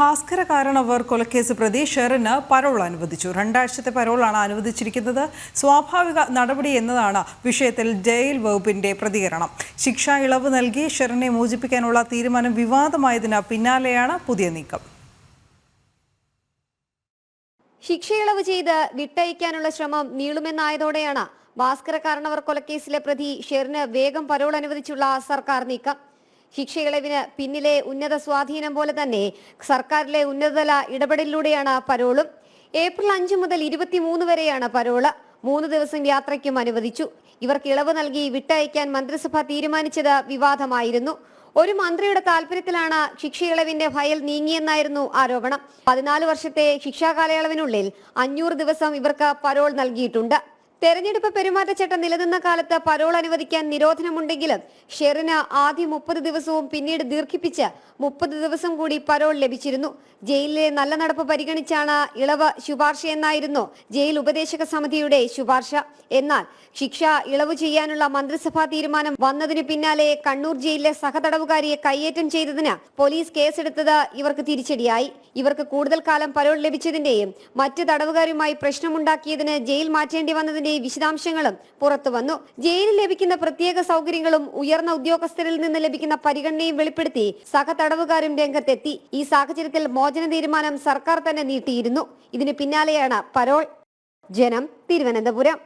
ഭാസ്കര കാരണവർ കൊലക്കേസ് പ്രതി ഷെറിന് പരോൾ അനുവദിച്ചു. രണ്ടാഴ്ചത്തെ പരോളാണ് അനുവദിച്ചിരിക്കുന്നത്. സ്വാഭാവിക നടപടി എന്നതാണ് വിഷയത്തിൽ ജയിൽ വകുപ്പിന്റെ പ്രതികരണം. ശിക്ഷാ ഇളവ് നൽകി ഷെറിനെ മോചിപ്പിക്കാനുള്ള തീരുമാനം വിവാദമായതിന് പിന്നാലെയാണ് പുതിയ നീക്കം. ശിക്ഷയിളവ് ചെയ്ത് വിട്ടയക്കാനുള്ള ശ്രമം നീളുമെന്നായതോടെയാണ് ഭാസ്കര കാരണവർ കൊലക്കേസിലെ പ്രതി ഷെറിന് വേഗം പരോൾ അനുവദിച്ചുള്ള സർക്കാർ നീക്കം. ശിക്ഷയിളവിന് പിന്നിലെ ഉന്നത സ്വാധീനം പോലെ തന്നെ സർക്കാരിലെ ഉന്നതതല ഇടപെടലിലൂടെയാണ് പരോളും. ഏപ്രിൽ അഞ്ച് മുതൽ ഇരുപത്തിമൂന്ന് വരെയാണ് പരോൾ. മൂന്ന് ദിവസം യാത്രയ്ക്കും അനുവദിച്ചു. ഇവർക്ക് ഇളവ് നൽകി വിട്ടയക്കാൻ മന്ത്രിസഭ തീരുമാനിച്ചത് വിവാദമായിരുന്നു. ഒരു മന്ത്രിയുടെ താല്പര്യത്തിലാണ് ശിക്ഷയിളവിന്റെ ഫയൽ നീങ്ങിയെന്നായിരുന്നു ആരോപണം. പതിനാല് വർഷത്തെ ശിക്ഷാ കാലയളവിനുള്ളിൽ അഞ്ഞൂറ് ദിവസം ഇവർക്ക് പരോൾ നൽകിയിട്ടുണ്ട്. തെരഞ്ഞെടുപ്പ് പെരുമാറ്റച്ചട്ടം നിലനിന്ന കാലത്ത് പരോൾ അനുവദിക്കാൻ നിരോധനമുണ്ടെങ്കിലും ഷെറിന് ആദ്യം മുപ്പത് ദിവസവും പിന്നീട് ദീർഘിപ്പിച്ച് മുപ്പത് ദിവസം കൂടി പരോൾ ലഭിച്ചിരുന്നു. ജയിലിലെ നല്ല നടപ്പ് പരിഗണിച്ചാണ് ഇളവ് ശുപാർശയെന്നായിരുന്നു ജയിൽ ഉപദേശക സമിതിയുടെ ശുപാർശ. എന്നാൽ ശിക്ഷ ഇളവ് ചെയ്യാനുള്ള മന്ത്രിസഭാ തീരുമാനം വന്നതിന് പിന്നാലെ കണ്ണൂർ ജയിലിലെ സഹതടവുകാരിയെ കയ്യേറ്റം ചെയ്തതിന് പോലീസ് കേസെടുത്തത് ഇവർക്ക് തിരിച്ചടിയായി. ഇവർക്ക് കൂടുതൽ കാലം പരോൾ ലഭിച്ചതിന്റെയും മറ്റ് തടവുകാരുമായി പ്രശ്നമുണ്ടാക്കിയതിന് ജയിൽ മാറ്റേണ്ടി വന്നതിന്റെയും വിശദാംശങ്ങളും പുറത്തുവന്നു ജയിലിൽ ലഭിക്കുന്ന പ്രത്യേക സൗകര്യങ്ങളും ഉയർന്ന ഉദ്യോഗസ്ഥരിൽ നിന്ന് ലഭിക്കുന്ന പരിഗണനയും വെളിപ്പെടുത്തി സഹതടവുകാരും രംഗത്തെത്തി. ഈ സാഹചര്യത്തിൽ മോചന തീരുമാനം സർക്കാർ തന്നെ നീട്ടിയിരുന്നു. ഇതിന് പിന്നാലെയാണ് പരോൾ ജനം തിരുവനന്തപുരം.